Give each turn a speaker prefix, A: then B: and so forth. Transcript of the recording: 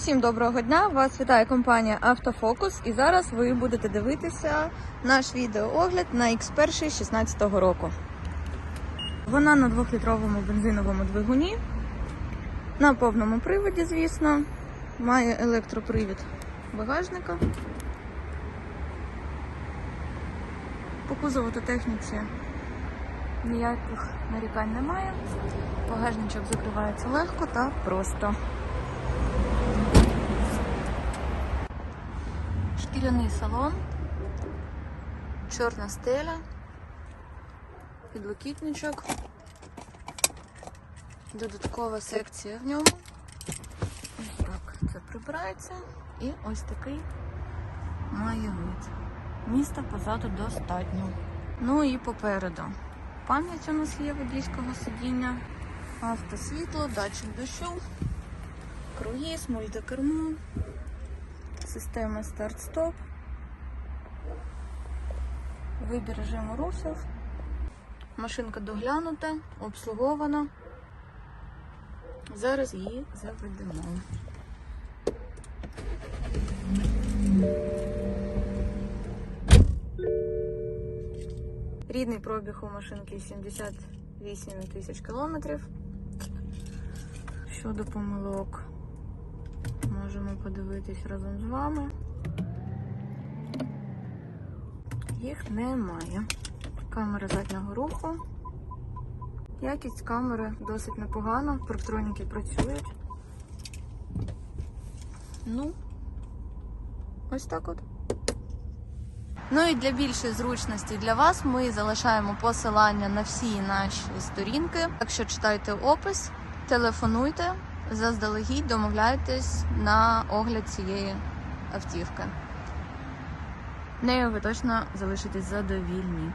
A: Всім доброго дня! Вас вітає компанія Автофокус і зараз ви будете дивитися наш відеоогляд на X1 16 року. Вона на 2-літровому бензиновому двигуні, на повному приводі, звісно, має електропривід багажника. По кузову та техніці ніяких нарікань немає. Багажничок закривається легко та просто. Шкіряний салон, чорна стеля, підлокітничок, додаткова секція в ньому. Ось так це прибирається. І ось такий має вид. Міста позаду достатньо. Ну і попереду. Пам'ять у нас є водійського сидіння, автосвітло, датчик дощу, круїз, мультикермо, система старт-стоп, вибір режиму русів, машинка доглянута, обслугована. Зараз її заведемо. Рідний пробіг у машинки 78 тисяч кілометрів. Щодо помилок, можемо подивитись разом з вами. Їх немає. Камера заднього руху. Якість камери досить непогана, парктроніки працюють. Ну, ось так от. Ну і для більшої зручності для вас ми залишаємо посилання на всі наші сторінки. Якщо читаєте опис, телефонуйте, заздалегідь домовляйтесь на огляд цієї автівки. Нею ви точно залишитесь задовільні.